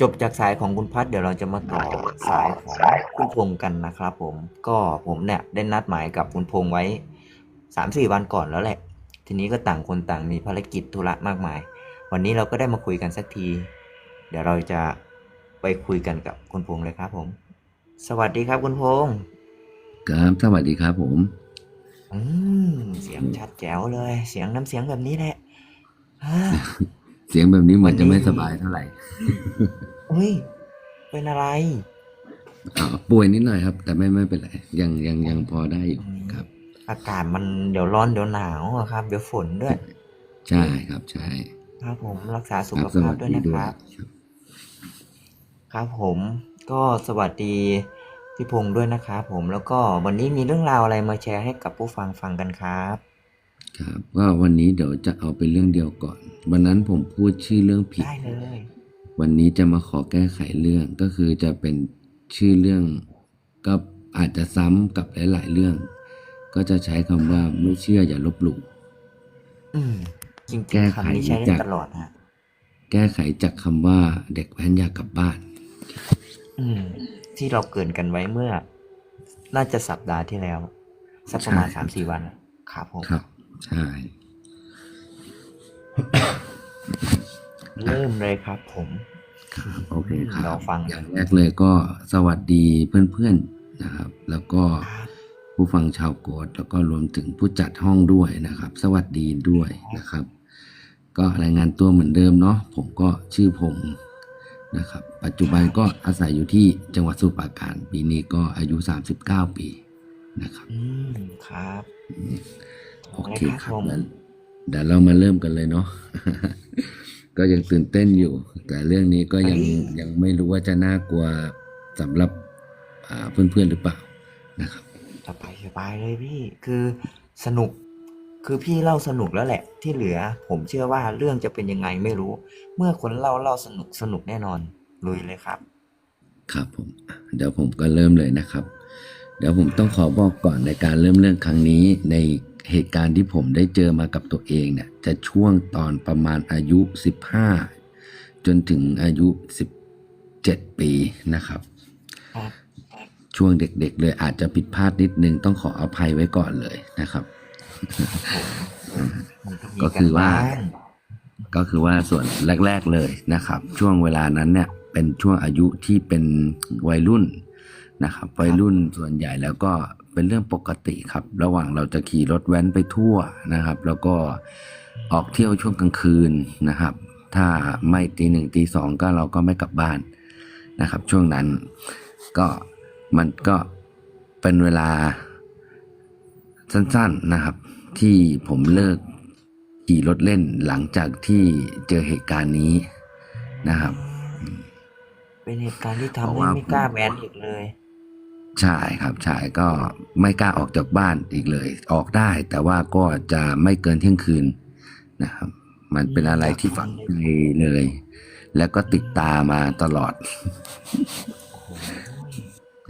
จบจากสายของคุณพัฒเดี๋ยวเราจะมาต่อสายของคุณพงษ์กันนะครับผมก็ผมเนี่ยได้นัดหมายกับคุณพงษ์ไว้สามสี่วันก่อนแล้วแหละ ทีนี้ก็ต่างคนต่างมีภารกิจธุระมากมาย วันนี้เราก็ได้มาคุยกันสักที เดี๋ยวเราจะไปคุยกันกับคุณพงษ์เลยครับผม สวัสดีครับคุณพงษ์ครับสวัสดีครับผม อืมเสียงชัดแจ๋วเลย เสียงน้ำเสียงแบบนี้แหละฮ่า เสียงแบบนี้เหมือนจะวันนี้ไม่สบายเท่าไหร่เฮ้ย เป็นอะไรอ่าป่วยนิดหน่อยครับ แต่ไม่ไม่เป็นไร ยังยังยังพอได้อยู่ครับ อากาศมันเดี๋ยวร้อนเดี๋ยวหนาวอะครับ เดี๋ยวฝนด้วย ใช่ครับใช่ครับผมรักษาสุคขรับสภาวัพสด้วยดีนะด้ควรัยบครับผมก็สวัสดีพี่พงษ์ด้วยนะครับผมแล้วก็วันนี้มีเรื่องราวอะไรมาแชร์ให้กับผู้ฟังฟังกันครับ ครับก็วันนี้เดี๋ยวจะเอาเป็นเรื่องเดียวก่อน วันนั้นผมพูดชื่อเรื่องผิด ได้เลย วันนี้จะมาขอแก้ไขเรื่องก็คือจะเป็นชื่อเรื่องก็อาจจะซ้ำกับหลาย ๆ เรื่อง ก็จะใช้คำว่าไม่เชื่ออย่าลบหลู่ อืมจริงแก้ๆไขคำนี้ใช้ได้จาก ตลอดฮะแก้ไขจากคำว่าเด็กแว้นอยากกลับบ้าน อืม ที่เราเกรินกันไว้เมื่อ น่าจะสัปดาห์ที่แล้ว สักประมาณใช่ครัสามบสี่วันครับผม ครับ ใช่ เริ่มเลยครับผมครับโอเคครับเราฟังอย่างแรกเลยก็สวัสดีเพื่อนๆนะครับ แล้วก็ครับผู้ฟังชาวโกดแล้วก็รวมถึงผู้จัดห้องด้วยนะครับ สวัสดีด้วยนะครับ ก็รายงานตัวเหมือนเดิมเนาะผมก็ชื่อพงษ์นะครับ ปัจจุบันก็อาศัยอยู่ที่จังหวัดสมุพรปราการปีนี้ก็อายุ 39 ปีนะครับอืมครับ โอเคได้คครัรับบผมงั้นเดี๋ยวเรามาเริ่มกันเลยเนาะก็ยังตื่นเต้นอยู่ แต่เรื่องนี้ก็ยังยังไม่รู้ว่าจะน่ากลัวสำหรับอ่าเพื่อนๆหรือเปล่านะครับสบายสบายเลยพี่คือสนุกคือพี่เล่าสนุกแล้วแหละ ที่เหลือ ผมเชื่อว่าเรื่องจะเป็นยังไงไม่รู้ เมื่อคนเล่าเล่าสนุกสนุกแน่นอนลุยเลยครับ ครับผมอะเดี๋ยวผมก็เริ่มเลยนะครับ เดี๋ยวผมต้องขอบอกก่อนในการเริ่มเรื่องครั้งนี้ใน เหตุการณ์ที่ผมได้เจอมากับตัวเองเนี่ยจะช่วงตอนประมาณอายุ 15 จนถึงอายุ 17 ปีนะครับครับช่วงเด็กๆเลยอาจจะผิดพลาดนิดนึงต้องขออภัยไว้ก่อนเลยนะครับมันก็มีก็คือว่ากันบ้งก็คือว่าส่วนแรก ๆเลยนะครับ ช่วงเวลานั้นเนี่ย เป็นช่วงอายุที่เป็นวัยรุ่นนะครับ วัยรุ่นส่วนใหญ่แล้วก็ เป็นเรื่องปกติครับ ระหว่างเราจะขี่รถแว้นไปทั่วนะครับ แล้วก็ออกเที่ยวช่วงกลางคืนนะครับ ถ้าไม่ตีหนึ่งตีสองก็เราก็ไม่กลับบ้านนะครับ ช่วงนั้นก็มันก็เป็นเวลาสั้นๆนะครับ ที่ผมเลิกขี่รถเล่นหลังจากที่เจอเหตุการณ์นี้นะครับ เป็นเหตุการณ์ที่ทำให้ไม่กล้าแว้นอีกเลย ใช่ครับใช่ก็ไม่กล้าออกจากบ้านอีกเลย ออกได้แต่ว่าก็จะไม่เกินเที่ยงคืนนะครับ มันเป็นอะไรที่ฝังใจเลย แล้วก็ติดตามมาตลอด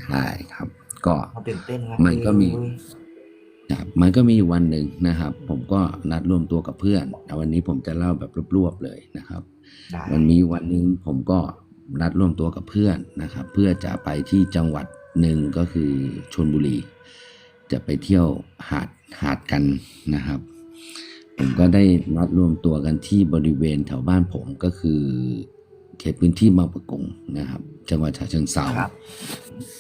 ใช่ครับ ก็เขาตื่นเต้นครับมันก็มีเอ้ยครับมันก็มีอยู่วันหนึ่งนะครับ ผมก็นัดรวมตัวกับเพื่อนแต่วันนี้ผมจะเล่าแบบรวบๆเลยนะครับได้มันมีวันหนึ่งผมก็นัดรวมตัวกับเพื่อนนะครับ เพื่อจะไปที่จังหวัด หนึ่งก็คือชนบุรี จะไปเที่ยวหาดหาดกันนะครับ ผมก็ได้นัดรวมตัวกันที่บริเวณแถวบ้านผมก็คือเขตพื้นที่บางประกงนะครับ จังหวัดฉะเชิงเทราครับ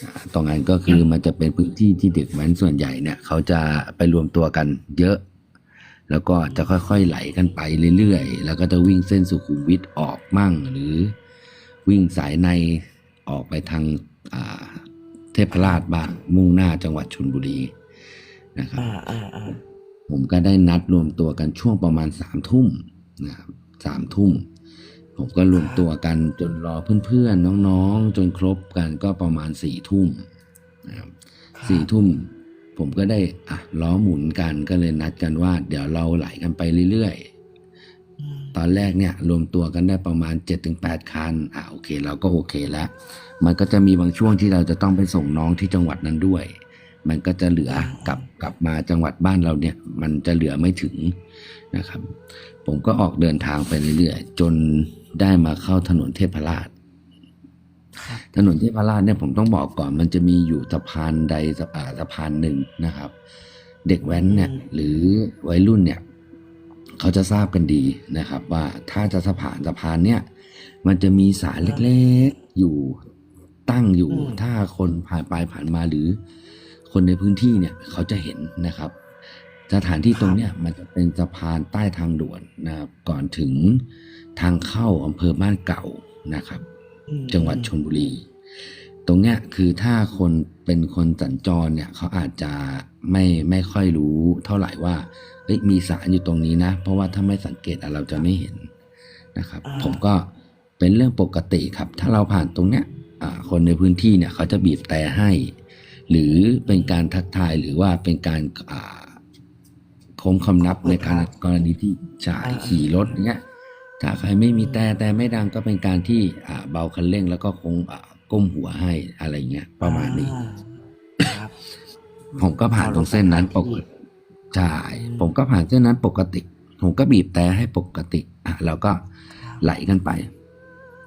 อ่าตรงนั้นก็คือมันจะเป็นพื้นที่ที่เด็กแว้นส่วนใหญ่เนี่ย เขาจะไปรวมตัวกันเยอะ แล้วก็จะค่อยๆไหลกันไปเรื่อยๆ แล้วก็จะวิ่งเส้นสุขุมวิทออกมั่งหรือวิ่งสายในออกไปทางอ่า เทพราชบ้างมุ่งหน้าจังหวัดชลบุรีนะครับอ่าอ่าอ่าผมก็ได้นัดรวมตัวกันช่วงประมาณสามทุ่มนะครับสามทุ่ม ผมก็รวมตัวกันจนรอเพื่อนๆน้องๆ จนครบกันก็ประมาณสี่ทุ่มนะครับสี่ทุ่มผมก็ได้อะล้อหมุนกันก็เลยนัดกันว่า เดี๋ยวเราไหลกันไปเรื่อยๆอืม ตอนแรกเนี่ยรวมตัวกันได้ประมาณ 7-8 คัน อ่าโอเคเราก็โอเคแล้ว มันก็จะมีบางช่วงที่เราจะต้องไปส่งน้องที่จังหวัดนั้นด้วย มันก็จะเหลือกลับกลับมาจังหวัดบ้านเราเนี่ย มันจะเหลือไม่ถึงนะครับ ผมก็ออกเดินทางไปเรื่อยๆ จนได้มาเข้าถนนเทพราชถนนเทพราชเนี่ยผมต้องบอกก่อน มันจะมีอยู่สะพานใดสะพานหนึ่งนะครับ เด็กแว้นเนี่ยหรือวัยรุ่นเนี่ย เขาจะทราบกันดีนะครับว่าถ้าจะสะพานสะพานเนี่ยมันจะมีสารเล็กๆอยู่ตั้งอยู่อืมถ้าคนผ่านไปผ่านมาหรือ คนในพื้นที่เนี่ยเขาจะเห็นนะครับ สถานที่ตรงเนี้ยมันจะเป็นสะพานใต้ทางด่วนนะครับก่อนถึงทางเข้าอำเภอบ้านเก่านะครับอืมจังหวัดชนบุรี ตรงเนี้ยคือถ้าคนเป็นคนสัญจรเนี่ยเขาอาจจะ ไม่ไม่ค่อยรู้เท่าไหร่ว่าเอ้ยมีสารอยู่ตรงนี้นะ เพราะว่าถ้าไม่สังเกตอะเราจะไม่เห็นนะครับอ่าผมก็เป็นเรื่องปกติครับ ถ้าเราผ่านตรงเนี้ยอ่าคนในพื้นที่เนี่ยเขาจะบีบแต่ให้ หรือเป็นการทักทายหรือว่าเป็นการอ่าโค้งคำนับในการกรณีที่จ่ายขี่รถเนี้ยถ้าใครไม่มีแต่แต่ไม่ดังก็เป็นการที่อ่าเบาคันเร่งแล้วก็คงอ่าก้มหัวให้อะไรเงี้ยประมาณนี้อ่าครับ ผมก็ผ่านตรงเส้นนั้นปกติใช่ผมก็ผ่านเส้นนั้นปกติ ผมก็บีบแต่ให้ปกติอะเราก็ไหลกันไป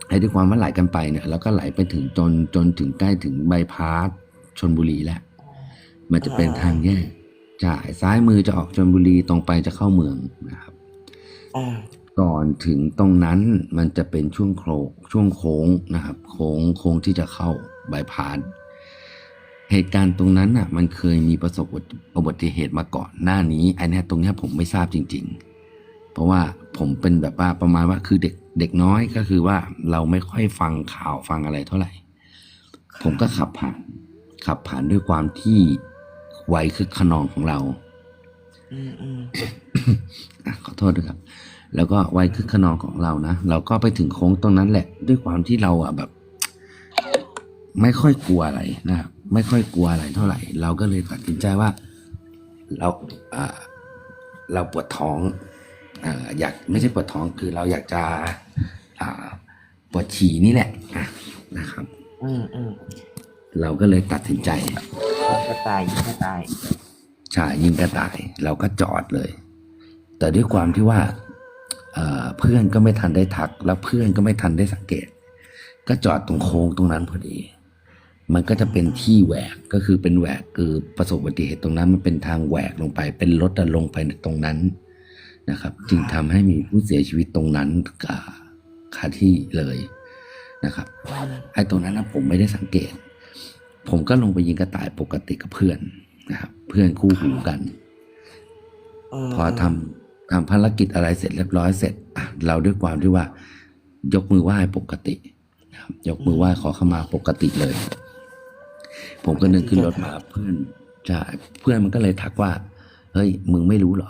ให้ด้วยความว่าไหลกันไปเนี่ยเราก็ไหลไปถึงจนจนถึงใกล้ถึงใบายพาสชนบุรีแล้วมันจะเป็นทางแยกใช่ซ้ายมือจะออกชนบุรีตรงไปจะเข้าเมืองนะครับอ่าก่อนถึงตรงนั้นมันจะเป็นช่วงโคงช่วงโค้งนะครับ โค้งโค้งที่จะเข้าบายพาส เหตุการณ์ตรงนั้นน่ะมันเคยมีประสบอุบัติเหตุมาก่อนหน้านี้ไอ้เนี่ยตรงเนี้ยผมไม่ทราบจริง ๆ เพราะว่าผมเป็นแบบว่าประมาณว่าคือเด็กเด็กน้อยก็คือว่าเราไม่ค่อยฟังข่าวฟังอะไรเท่าไหร่ ผมก็ขับผ่าน ขับผ่านด้วยความที่ไวคือขนองของเราอืมอืมอะขอโทษด้วยครับ แล้วก็ไว้คึกขนองของเรานะเราก็ไปถึงโค้งตรงนั้นแหละ ด้วยความที่เราอะแบบ ไม่ค่อยกลัวอะไรนะครับ ไม่ค่อยกลัวอะไรเท่าไหร่ เราก็เลยตัดสินใจว่า เราอ่าเราปวดท้องอ่าอยากไม่ใช่ปวดท้องคือเราอยากจะอ่าปวดฉี่นี่แหละอะนะครับ อืมอืมเราก็เลยตัดสินใจกระต่ายยิงกระต่ายใช่ยิงกระต่าย เราก็จอดเลย แต่ด้วยความที่ว่าเอ่อเพื่อนก็ไม่ทันได้ทัก แล้วเพื่อนก็ไม่ทันได้สังเกต ก็จอดตรงโค้งตรงนั้นพอดี มันก็จะเป็นที่แหวกก็คือเป็นแหวกคือประสบอุบัติเหตุตรงนั้น มันเป็นทางแหวกลงไป เป็นรถอะลงไปตรงนั้นนะครับ จึงทำให้มีผู้เสียชีวิตตรงนั้นอ่าคาที่เลยนะครับอืมไอ้ตรงนั้นนะผมไม่ได้สังเกต ผมก็ลงไปยิงกระต่ายปกติกับเพื่อนนะครับ เพื่อนคู่หูกันเพอทำทำภารกิจอะไรเสร็จเรียบร้อยเสร็จอะเราด้วยความที่ว่า ยกมือไหว้ปกตินะครับยกมือไหว้ขอเข้ามาปกติเลย ผมก็นึกขึ้นรถมาเพื่อนใช่เพื่อนมันก็เลยทักว่า เฮ้ย มึงไม่รู้เหรอ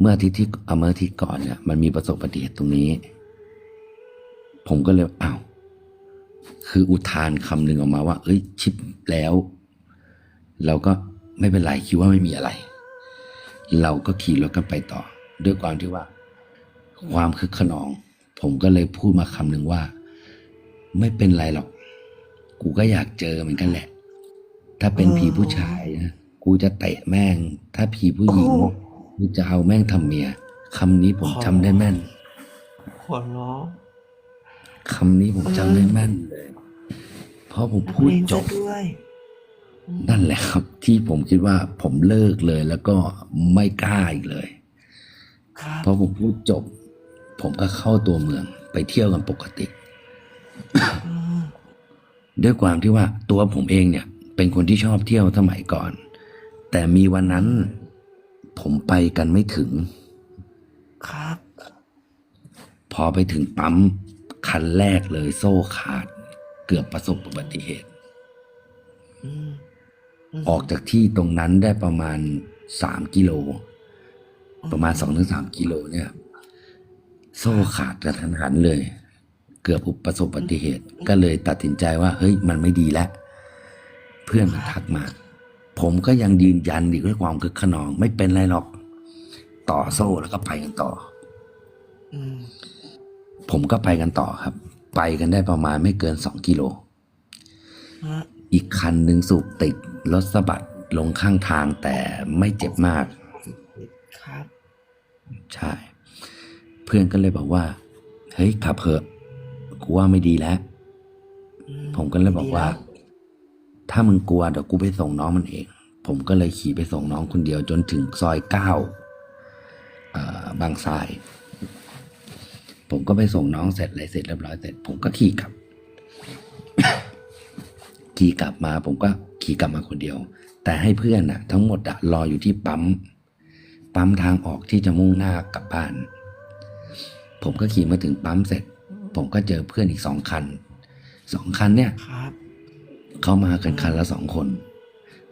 เมื่ออาทิตย์ที่เอาเมื่ออาทิตย์ก่อนเนี่ยมันมีประสบอุบัติเหตุตรงนี้ ผมก็เลยอ้าวคืออุทานคำหนึ่งออกมาว่า เอ้ย ชิปแล้ว เราก็ไม่เป็นไรคิดว่าไม่มีอะไร เราก็ขี่รถกันไปต่อ ด้วยความที่ว่า ความคึกขนอง ผมก็เลยพูดมาคำหนึ่งว่า ไม่เป็นไรหรอก กูก็อยากเจอเหมือนกันแหละ ถ้าเป็นผีผู้ชายนะกูจะเตะแม่ง ถ้าผีผู้หญิงกูจะเอาแม่งทำเมียคำนี้ผมจำได้แม่นหัวล้อคำนี้ผมจำได้แม่นเลยเพราะผมพูดเล่นจซะบด้วยอืมนั่นแหละครับ ที่ผมคิดว่าผมเลิกเลย แล้วก็ไม่กล้าอีกเลยครับพอผมพูดจบ ผมก็เข้าตัวเมือง ไปเที่ยวกันปกติอืม ด้วยความที่ว่าตัวผมเองเนี่ย เป็นคนที่ชอบเที่ยวสมัยก่อน แต่มีวันนั้น ผมไปกันไม่ถึง ครับ พอไปถึงปั๊มคันแรกเลยโซ่ขาด เกือบประสบอุบัติเหตุอืมมออกจากที่ตรงนั้นได้ประมาณสามกิโล ประมาณสองถึงสามกิโลเนี่ย โซ่ขาดกระทันหันเลย เกือบอุประสบอุบัติเหตุ ก็เลยตัดสินใจว่า เฮ้ยมันไม่ดีแล้วเพื่อนมันทักมา ผมก็ยังยืนยันอีกด้วยความคึกขนอง ไม่เป็นไรหรอก ต่อโซ่แล้วก็ไปกันต่ออืมผมก็ไปกันต่อครับ ไปกันได้ประมาณไม่เกินสองกิโลฮะอีกคันหนึ่งสูบติดรถสะบัดลงข้างทางแต่ไม่เจ็บมาก ครับ ใช่ เพื่อนก็เลยบอกว่า เฮ้ยขับเถอะ กูว่าไม่ดีแล้วอืผมก็เลยบอกว่าดีแล้ถ้ามึงกลัวเดี๋ยวกูไปส่งน้องมันเอง ผมก็เลยขี่ไปส่งน้องคนเดียวจนถึงซอยเก้าเอ่อบางทราย ผมก็ไปส่งน้องเสร็จอะไรเสร็จเรียบร้อยเสร็จ ผมก็ขี่กลับ ขี่กลับมา ผมก็ขี่กลับมาคนเดียว แต่ให้เพื่อนน่ะทั้งหมดอะรออยู่ที่ปั๊มปั๊มทางออกที่จะมุ่งหน้ากลับบ้าน ผมก็ขี่มาถึงปั๊มเสร็จ ผมก็เจอเพื่อนอีกสองคันสองคันเนี่ยครับเขามากันคันละสองคน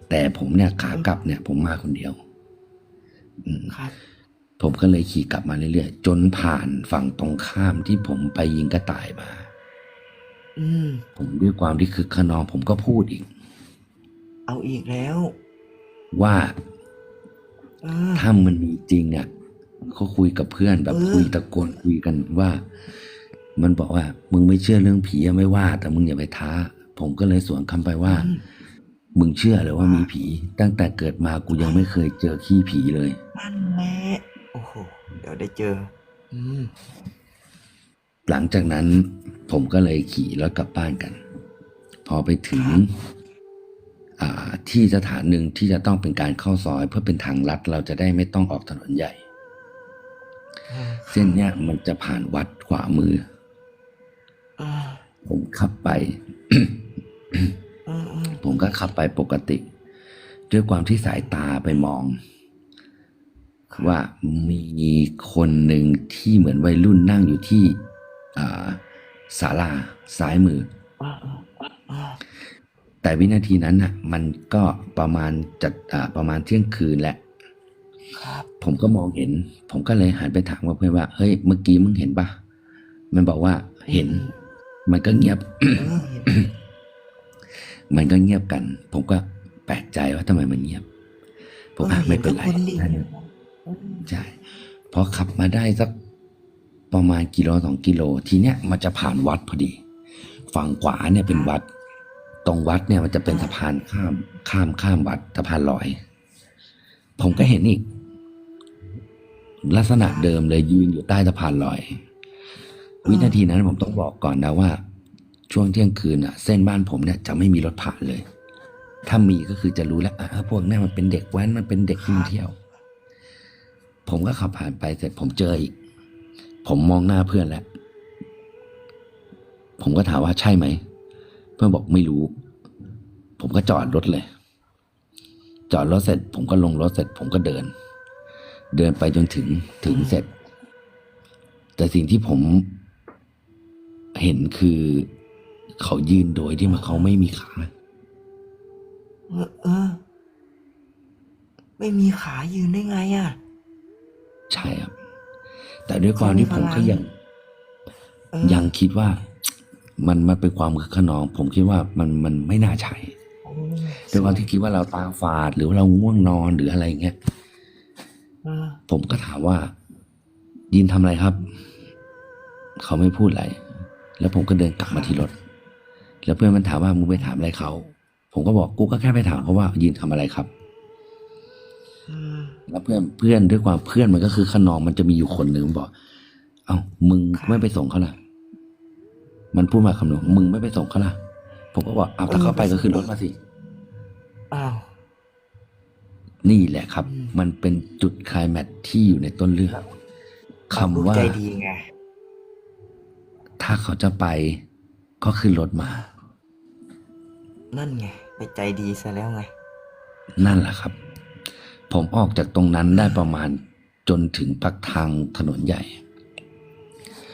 แต่ผมเนี่ยขากลับเนี่ย ผมมาคนเดียวอืมครับผมก็เลยขี่กลับมาเรื่อยๆจนผ่านฝั่งตรงข้ามที่ผมไปยิงกระต่ายมาอืมผมด้วยความที่คือขนองผมก็พูดอีก เอาอีกแล้ว ว่าเออถ้ามันมีจริงอะเขาคุยกับเพื่อนแบบเออคุยตะโกนคุยกันว่า มันบอกว่า มึงไม่เชื่อเรื่องผีอะไม่ว่า แต่มึงอย่าไปท้า ผมก็เลยสวนคำไปว่าอืมมึงเชื่อหรือว่ามีผี ตั้งแต่เกิดมากูยังไม่เคยเจอขี้ผีเลยนั่นแหละโอ้โหเดี๋ยวได้เจอ อืมหลังจากนั้น ผมก็เลยขี่รถกลับบ้านกัน พอไปถึงครับอ่าที่สถานหนึ่งที่จะต้องเป็นการเข้าซอย เพื่อเป็นทางลัดเราจะได้ไม่ต้องออกถนนใหญ่เออเส้นเนี้ยมันจะผ่านวัดขวามือเออ ผมขับไปเออเออผมก็ขับไปปกติ ด้วยความที่สายตาไปมอง ว่ามีคนหนึ่งที่เหมือนวัยรุ่นนั่งอยู่ที่อ่าศาลาซ้ายมือเออเออเออแต่วินาทีนั้นน่ะ มันก็ประมาณจัดอ่าประมาณเที่ยงคืนแล้วครับผมก็มองเห็น ผมก็เลยหันไปถามกับเพื่อนว่า เฮ้ย เมื่อกี้มึงเห็นปะมันบอกว่าเห็น มันก็เงียบเออเห็นมันก็เงียบกัน ผมก็แปลกใจว่าทำไมมันเงียบ ผมอะไม่เป็นไรห็ทุกคดินั่นอืมใช่พอขับมาได้สักประมาณกิโลสองกิโล ทีเนี้ยมันจะผ่านวัดพอดี ฝั่งขวาเนี่ยเป็นวัด ตรงวัดเนี่ยมันจะเป็นสะพานข้าม ข้ามข้ามวัดสะพานลอย ผมก็เห็นอีก ลักษณะเดิมเลยยืนอยู่ใต้สะพานลอย วินาทีนั้นผมต้องบอกก่อนนะว่า ช่วงเที่ยงคืนอะ เส้นบ้านผมเนี่ยจะไม่มีรถผ่านเลย ถ้ามีก็คือจะรู้แล้วอะพวกนี้มันเป็นเด็กแว้นมันเป็นเด็กที่มาเที่ยว ผมก็ขับผ่านไปเสร็จผมเจออีก ผมมองหน้าเพื่อนแล้ว ผมก็ถามว่าใช่ไหม เพื่อนบอกไม่รู้ ผมก็จอดรถเลย จอดรถเสร็จ ผมก็ลงรถเสร็จ ผมก็เดิน เดินไปจนถึงถึงเสร็จ แต่สิ่งที่ผม เห็นคือ เขายืนโดยที่มันเขาไม่มีขา เออเออ ไม่มีขายืนได้ไงอะ ใช่ครับ แต่ด้วยความที่ผมก็ยังเออยังคิดว่า มันมันเป็นความคึกขนอง ผมคิดว่ามันมันไม่น่าใช่โอ้ด้วยความที่คิดว่าเราตาฝาดหรือว่าเราง่วงนอนหรืออะไรเงี้ย เออผมก็ถามว่า ยินทำอะไรครับ เขาไม่พูดอะไร แล้วผมก็เดินกลับมาที่รถ แล้วเพื่อนมันถามว่ามึงไปถามอะไรเขา ผมก็บอกกูก็แค่ไปถามเขาว่ายินทำอะไรครับเออแล้วเพื่อนเพื่อนด้วยความเพื่อนมันก็คือขนองมันจะมีอยู่คนหนึ่งบอก เอ้ามึงไม่ไปส่งเขาล่ะ มันพูดมาคำนึงมึงไม่ไปส่งเขาล่ะ ผมก็บอกเอาถ้าเขาไปก็ขึ้นรถมาสิ อ้าวนี่แหละครับอืมมันเป็นจุดไคลายแมทที่อยู่ในต้นเรื่องคำว่าใจดีไง ถ้าเขาจะไปก็ขึ้นรถมา นั่นไง ไปใจดีซะแล้วไง นั่นแหละครับ ผมออกจากตรงนั้นได้ประมาณจนถึงปักทางถนนใหญ่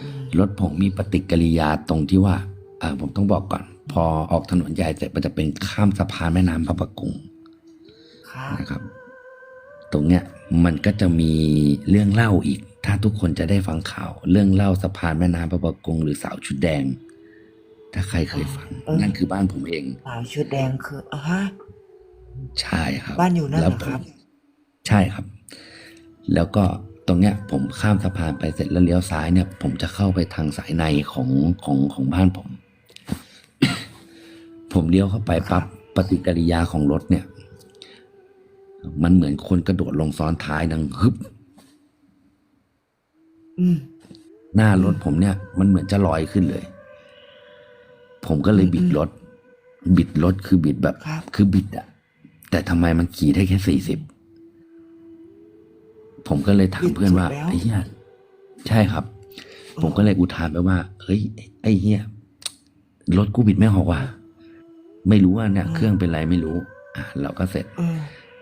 อืมรถผมมีปฏิกิริยาตรงที่ว่าอ่าผมต้องบอกก่อน พอออกถนนใหญ่เสร็จมันจะเป็นข้ามสะพานแม่น้ำพระประกงครับนะครับ ตรงเนี้ยมันก็จะมีเรื่องเล่าอีก ถ้าทุกคนจะได้ฟังข่าว เรื่องเล่าสะพานแม่น้ำพระประกงหรือสาวชุดแดง ถ้าใครเคยฟังนั่นคือบ้านผมเอง สาวชุดแดงคืออะฮะ ใช่ครับบ้านอยู่นั่นเหรอแล้วผมครับ ใช่ครับ แล้วก็ตรงเนี้ยผมข้ามสะพานไปเสร็จแล้วเลี้ยวซ้ายเนี่ย ผมจะเข้าไปทางสายในของของของบ้านผม ผมเลี้ยวเข้าไปปั๊บปฏิกิริยาของรถเนี่ย มันเหมือนคนกระโดดลงซ้อนท้ายดังฮึบอืม หน้ารถผมเนี่ย มันเหมือนจะลอยขึ้นเลย ผมก็เลยบิดรถ บิดรถคือบิดแบบครับคือบิดอะแต่ทำไมมันขี่ได้แค่สี่สิบผมก็เลยถามเพื่อนว่าบิดสุดแล้วไอ้เหี้ยใช่ครับ ผมก็เลยอุทานไปว่าเฮ้ย ไอ้เหี้ยรถกูบิดไม่ออกว่ะไม่รู้ว่าเนี่ย เครื่องเป็นไรไม่รู้ อะเราก็เสร็จเออ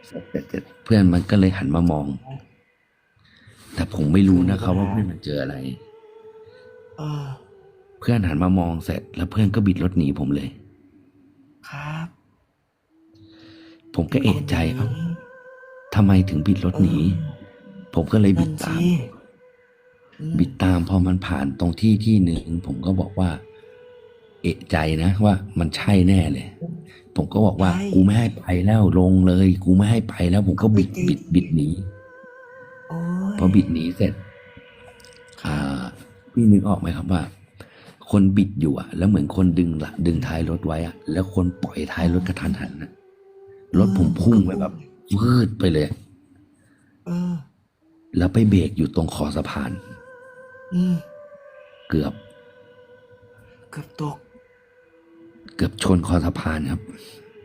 เสร็จเสร็จเสร็จเพื่อนมันก็เลยหันมามอง แต่ผมไม่รู้นะครับว่าเพื่อนมันเจออะไรเออเพื่อนหันมามองเสร็จ แล้วเพื่อนก็บิดรถหนีผมเลย ครับ ผมก็เอะใจเอ้าทำไมถึงบิดรถหนี ผมก็เลยบินั่ดนตาสิมอืมบิดตามพอมันผ่านตรงที่ที่หนึ่งผมก็บอกว่า เอะใจนะว่ามันใช่แน่เลย ผมก็บอกว่า กูไม่ให้ไปแล้วลงเลย กูไม่ให้ไปแล้ว ผมก็บิดบิดบิดหนีโอ้ย พอบิดหนีเสร็จอ่าพี่นึกออกไหมครับว่า คนบิดอยู่อะแล้วเหมือนคนดึงหละดึงท้ายรถไว้อะแล้วคนปล่อยท้ายรถกระทันหันนะรถผมพุ่งไปแบบวืดไปเลยเออแล้วไปเบรกอยู่ตรงคอสะพานอืมเกือบ เกือบตก เกือบชนคอสะพานครับ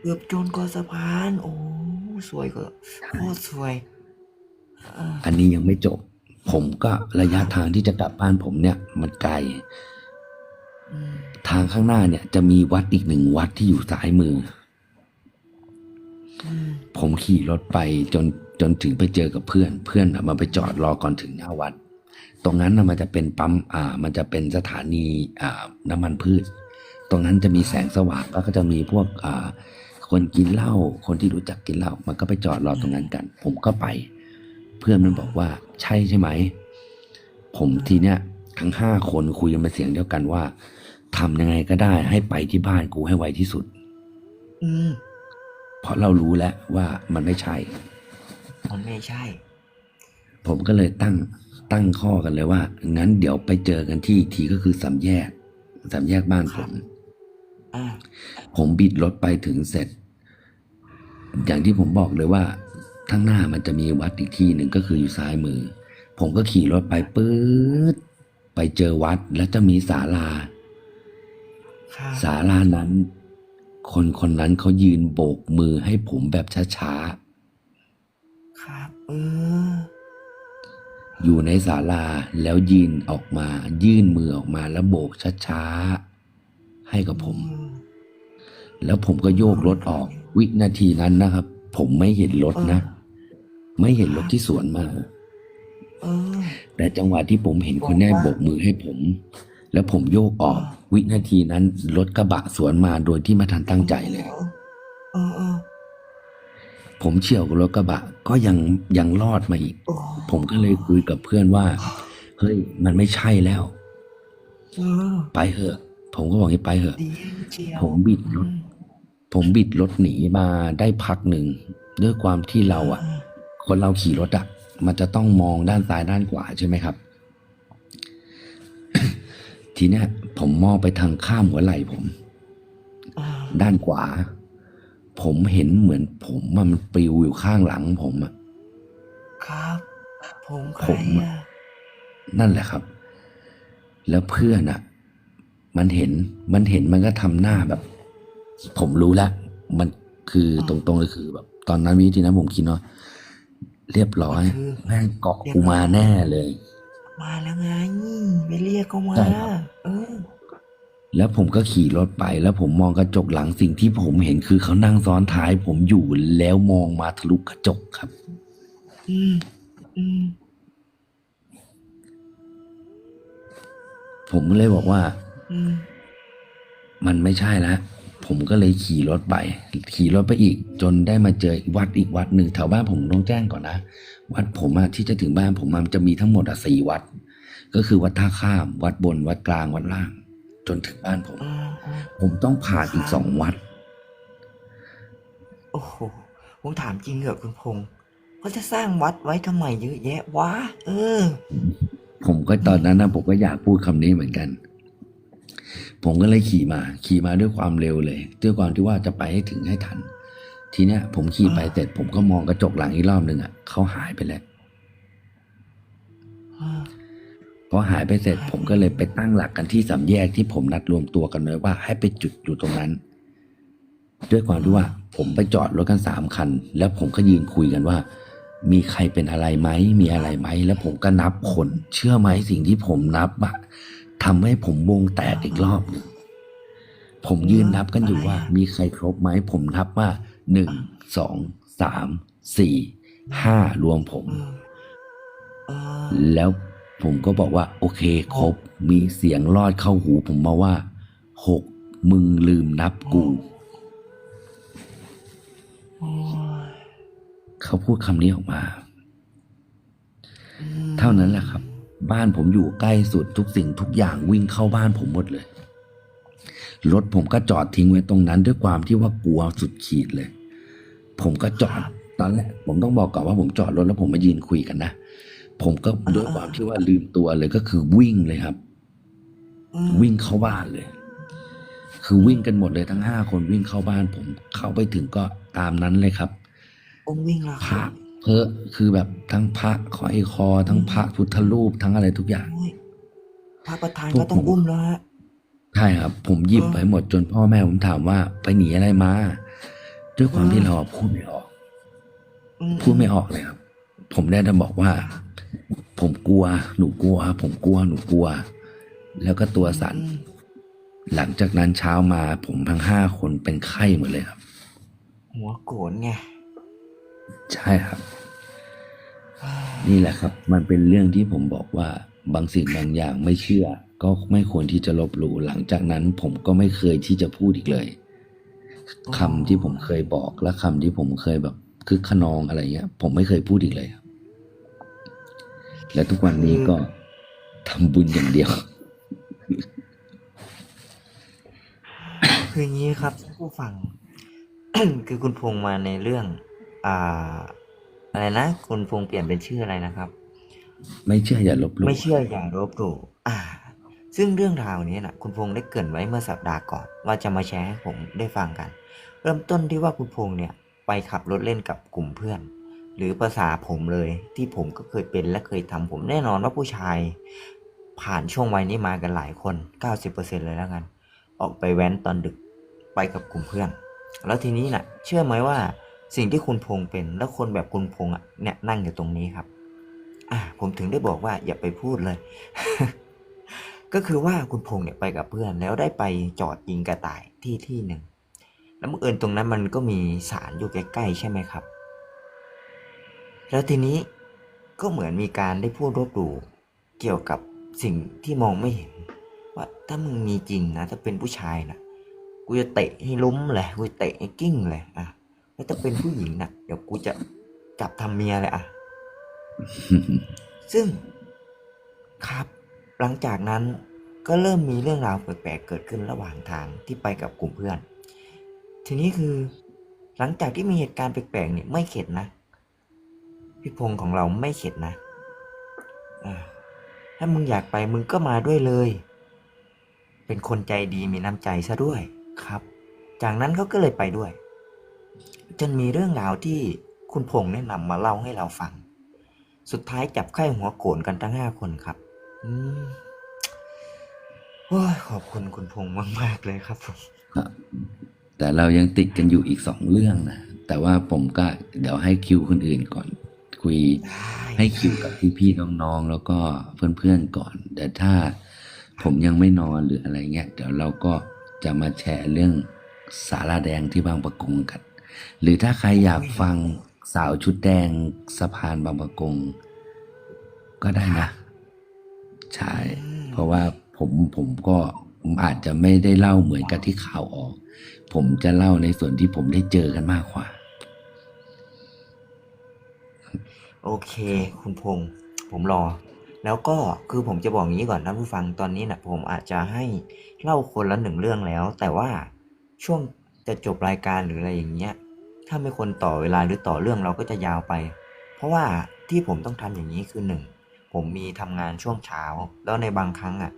เกือบจนกอสะพาน โอ้สวยก็โคตรสวยเอออันนี้ยังไม่จบ ผมก็ระยะทางที่จะกลับบ้านผมเนี่ย มันไกลอืมทางข้างหน้าเนี่ย จะมีวัดอีกหนึ่งวัดที่อยู่ซ้ายมืออืมผมขี่รถไปจนจนถึงไปเจอกับเพื่อน เพื่อนน่ะมาไปจอดรอก่อนถึงหน้าวัด ตรงนั้นน่ะมันจะเป็นปั๊มอ่า มันจะเป็นสถานีอ่า น้ำมันพืช ตรงนั้นจะมีแสงสว่างแล้วก็จะมีพวกอ่า คนกินเหล้าคนที่รู้จักกินเหล้ามันก็ไปจอดรอตรงนั้นกัน ผมก็ไป เพื่อนมันบอกว่าใช่ใช่ไหม ผมทีเนี้ยทั้งห้าคนคุยกันเป็นเสียงเดียวกันว่าทำยังไงก็ได้ให้ไปที่บ้านกูให้ไวที่สุด อืมเพราะเรารู้แล้วว่ามันไม่ใช่ มันไม่ใช่ ผมก็เลยตั้งตั้งข้อกันเลยว่า งั้นเดี๋ยวไปเจอกันที่อีกทีก็คือสามแยกสามแยกบ้านผมอ่าผมบิดรถไปถึงเสร็จ อย่างที่ผมบอกเลยว่า ข้างหน้ามันจะมีวัดอีกที่หนึ่งก็คืออยู่ซ้ายมือ ผมก็ขี่รถไปปื๊ดไปเจอวัดแล้วจะมีศาลาค่ะศาลานั้น คนคนนั้นเขายืนโบกมือให้ผมแบบช้าครับ เออๆอยู่ในศาลาแล้วยืนออกมา ยื่นมือออกมาแล้วโบกช้าๆให้กับผม แล้วผมก็โยกรถออก วินาทีนั้นนะครับ ผมไม่เห็นรถนะ ไม่เห็นรถที่สวนมาแต่จังหวะที่ผมเห็นคนแน่โบกมือให้ผม แล้วผมโยกออก วินาทีนั้นรถกระบะสวนมาโดยที่ไม่ทันตั้งใจเลยผมเฉี่ยวกับรถกระบะก็ยังยังรอดมาอีกอผมก็เลยคุยกับเพื่อนว่า เฮ้ย มันไม่ใช่แล้วไปเถอะ ผมก็บอกให้ไปเถอะ ผมบิดรถ ผมบิดรถหนีมาได้พักหนึ่งด้วยความที่เราอะ คนเราขี่รถอะมันจะต้องมองด้านซ้ายด้านขวาใช่ไหมครับ ทีเนี้ยผมมองไปทางข้ามหัวไหล่ผมอ่าด้านขวา ผมเห็นเหมือน ผมอะมันปลิวอยู่ข้างหลังผมอะครับ ผมใคผรมอะอะนั่นแหละครับ แล้วเพื่อนอะมันเห็นมันเห็นมันก็ทำหน้าแบบ ผมรู้แล้วมันคือตรงๆเลยคือแบบ ตอนนั้นวิธีนั้นผมคิดว่า เรียบร้อยแม่งเกาะกูมาแน่เลย มาแล้วไงไปเรียกเขามาใช่ครับ เออ แล้วผมก็ขี่รถไป แล้วผมมองกระจกหลังสิ่งที่ผมเห็นคือเขานั่งซ้อนท้าย ผมอยู่แล้วมองมาทะลุกระจกครับ อืมอืมผมก็เลยบอกว่า อืมมันไม่ใช่แล้ว ผมก็เลยขี่รถไป ขี่รถไปอีก จนได้มาเจอวัดอีกวัดหนึ่งแถวบ้านผมต้องแจ้งก่อนนะ วัดผมอะที่จะถึงบ้านผมอะมันจะมีทั้งหมดอะสี่วัด ก็คือวัดท่าข้าม วัดบน วัดกลาง วัดล่าง จนถึงบ้านผมอ่าอ่าผมต้องผ่านอีกสองวัด โอ้โห ผมถามจริงเหรอคุณพงษ์เขาจะสร้างวัดไว้ทำไมเยอะแยะวะ เออ ผมก็ตอนนั้นนะผมก็อยากพูดคำนี้เหมือนกัน ผมก็เลยขี่มาขี่มาด้วยความเร็วเลยด้วยความที่ว่าจะไปให้ถึงให้ทัน ทีเนี้ย ผมขี่ไปเสร็จผมก็มองกระจกหลังอีกรอบหนึ่งอะเขาหายไปแล้วอ่าพอหายไปเสร็จผมก็เลยไปตั้งหลักกันที่สามแยกที่ผมนัดรวมตัวกันไว้ว่าให้ไปจุดอยู่ตรงนั้น ด้วยความที่ว่า ผมไปจอดรถกันสามคัน แล้วผมก็ยืนคุยกันว่า มีใครเป็นอะไรไหมมีอะไรไหมแล้วผมก็นับคน เชื่อไหมสิ่งที่ผมนับอะ ทำให้ผมวงแตกอีกรอบหนึ่งผมยืนนับกันอยู่ว่า มีใครครบไหมผมนับว่าหนึ่งสองสามสี่ห้ารวมผมเออเออแล้วผมก็บอกว่า โอเคครบ มีเสียงลอดเข้าหูผมมาว่าหกมึงลืมนับกูโอ้ยเขาพูดคำนี้ออกมาอืมเท่านั้นแหละครับ บ้านผมอยู่ใกล้สุดทุกสิ่งทุกอย่างวิ่งเข้าบ้านผมหมดเลย รถผมก็จอดทิ้งไว้ตรงนั้นด้วยความที่ว่ากลัวสุดขีดเลย ผมก็จอดตอนแรกผมต้องบอกก่อนว่าผมจอดรถแล้วผมมายืนคุยกันนะผมก็ด้วยความที่ว่าลืมตัวเลยก็คือวิ่งเลยครับอืมวิ่งเข้าบ้านเลย คือวิ่งกันหมดเลยทั้งห้าคนวิ่งเข้าบ้าน ผมเข้าไปถึงก็ตามนั้นเลยครับองค์วิ่งและพระ เพอคือแบบทั้งพระคอยคอ ทั้งพระพุทธรูปทั้งอะไรทุกอย่างโอ้ยพระประธานพวกก็ต้องผมอุ้มแล้วฮะใช่ครับ ผมหยิบเออไปหมดจนพ่อแม่ผมถามว่าไปหนีอะไรมา ด้วยความที่เราพูดไม่ออกอืพูดไม่ออกเลยครับ ผมได้แต่บอกว่า ผมกลัว หนูกลัว ผมกลัว หนูกลัว แล้วก็ตัวสั่นอืมหลังจากนั้นเช้ามาผมทั้งห้าคนเป็นไข้หมดเลยครับ หัวโกรนไง ใช่ครับ นี่แหละครับ มันเป็นเรื่องที่ผมบอกว่าบางสิ่งบางอย่างไม่เชื่อ ก็ไม่ควรที่จะลบหลู่หลังจากนั้น ผมก็ไม่เคยที่จะพูดอีกเลยคำที่ผมเคยบอกและคำที่ผมเคยแบบคึกขนองอะไรเงี้ย ผมไม่เคยพูดอีกเลยครับ และทุกวันนี้ก็ทำบุญอย่างเดียวคืออย่างนี้ครับผู้ฟัง คือคุณพงมาในเรื่อง อ่า อะไรนะคุณพงษ์เปลี่ยนเป็นชื่ออะไรนะครับ ไม่เชื่ออย่าลบหลู่ไม่เชื่ออย่าลบหลู่อ่า ซึ่งเรื่องราวนี้นะคุณพงษ์ได้เกรินไว้เมื่อสัปดาห์ก่อน ว่าจะมาแชร์ให้ผมได้ฟังกัน เริ่มต้นที่ว่าคุณพงษ์เนี่ยไปขับรถเล่นกับกลุ่มเพื่อน หรือภาษาผมเลย ที่ผมก็เคยเป็นและเคยทำผมแน่นอนว่าผู้ชาย ผ่านช่วงวัยนี้มากันหลายคน 90%เลยแล้วกัน ออกไปแว้นตอนดึกไปกับกลุ่มเพื่อน แล้วทีนี้น่ะ เชื่อไหมว่า สิ่งที่คุณพงษ์เป็นแล้วคนแบบคุณพงษ์อะเนี่ยนั่งอยู่ตรงนี้ครับ อ่า ผมถึงได้บอกว่าอย่าไปพูดเลย ก็คือว่าคุณพงษ์เนี่ยไปกับเพื่อนแล้วได้ไปจอดยิงกระต่ายที่ที่หนึ่งแล้วบังเอิญตรงนั้นมันก็มีศาลอยู่ใกล้ๆใช่ไหมครับ แล้วทีนี้ก็เหมือนมีการได้พูดรบหลู่เกี่ยวกับสิ่งที่มองไม่เห็น ว่าถ้ามึงมีจริงนะ ถ้าเป็นผู้ชายนะกูจะเตะให้ล้มเลยกูจะเตะให้กิ้งเลยอะ แล้วถ้าเป็นผู้หญิงนะเดี๋ยวกูจะจับทำเมียเลยอะ ซึ่งครับ หลังจากนั้นก็เริ่มมีเรื่องราวแปลกๆเกิดขึ้นระหว่างทางที่ไปกับกลุ่มเพื่อน ทีนี้คือ หลังจากที่มีเหตุการณ์แปลกๆเนี่ยไม่เข็ดนะ พี่พงษ์ของเราไม่เข็ดนะอ่าถ้ามึงอยากไปมึงก็มาด้วยเลย เป็นคนใจดีมีน้ำใจซะด้วยครับ จากนั้นเขาก็เลยไปด้วย จนมีเรื่องราวที่คุณพงษ์แนะนำมาเล่าให้เราฟัง สุดท้ายจับไข้หัวโกรนกันทั้งห้าคนครับ อืมโอ้ยขอบคุณคุณพงษ์มาก ๆ เลยครับผมครับแต่เรายังติดกันอยู่อีกสองเรื่องนะ แต่ว่าผมก็เดี๋ยวให้คิวคนอื่นก่อน คุยได้ให้คิวกับพี่ๆน้องๆ แล้วก็เพื่อนๆก่อน แต่ถ้าผมยังไม่นอนหรืออะไรเงี้ยเดี๋ยวเราก็จะมาแชร์เรื่องสาราแดงที่บางประกงกัน หรือถ้าใครอยากฟังสาวชุดแดงสะพานบางประกง ก็ได้นะ ใช่ เพราะว่าผมผมก็อาจจะไม่ได้เล่าเหมือนกับที่ข่าวออก ผมจะเล่าในส่วนที่ผมได้เจอกันมากกว่า โอเค คุณพงษ์ผมรอ แล้วก็คือผมจะบอกงี้ก่อนนะผู้ฟังตอนนี้นะผมอาจจะให้เล่าคนละหนึ่งเรื่องแล้ว แต่ว่าช่วง จะจบรายการหรืออะไรอย่างเงี้ย ถ้าไม่คนต่อเวลาหรือต่อเรื่องเราก็จะยาวไป เพราะว่าที่ผมต้องทำอย่างนี้คือหนึ่งผมมีทำงานช่วงเช้า แล้วในบางครั้งอะ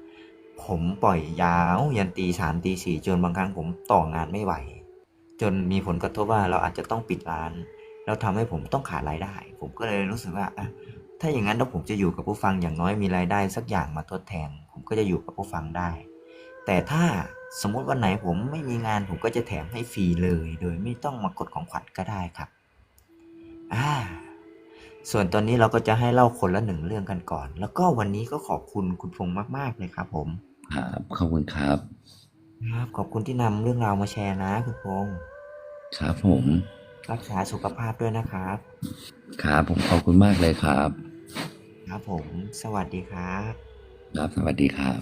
ผมปล่อยยาวยันตีสามตีสี่จนบางครั้งผมต่องานไม่ไหว จนมีผลกระทบว่าเราอาจจะต้องปิดร้าน แล้วทำให้ผมต้องขาดรายได้ ผมก็เลยรู้สึกว่าอะถ้าอย่างนั้นถ้าผมจะอยู่กับผู้ฟังอย่างน้อยมีรายได้สักอย่างมาทดแทน ผมก็จะอยู่กับผู้ฟังได้ แต่ถ้าสมมติวันไหนผมไม่มีงานผมก็จะแถมให้ฟรีเลย โดยไม่ต้องมากดของขวัญก็ได้ครับอ่าส่วนตอนนี้เราก็จะให้เล่าคนละหนึ่งเรื่องกันก่อน แล้วก็วันนี้ก็ขอบคุณคุณพงษ์มาก ๆ เลยครับ ผมครับขอบคุณครับ ครับ ขอบคุณที่นำเรื่องราวมาแชร์นะ คุณพงษ์ครับผมรักษาสุขภาพด้วยนะครับครับผมขอบคุณมากเลยครับ ครับผม สวัสดีครับ ครับสวัสดีครับ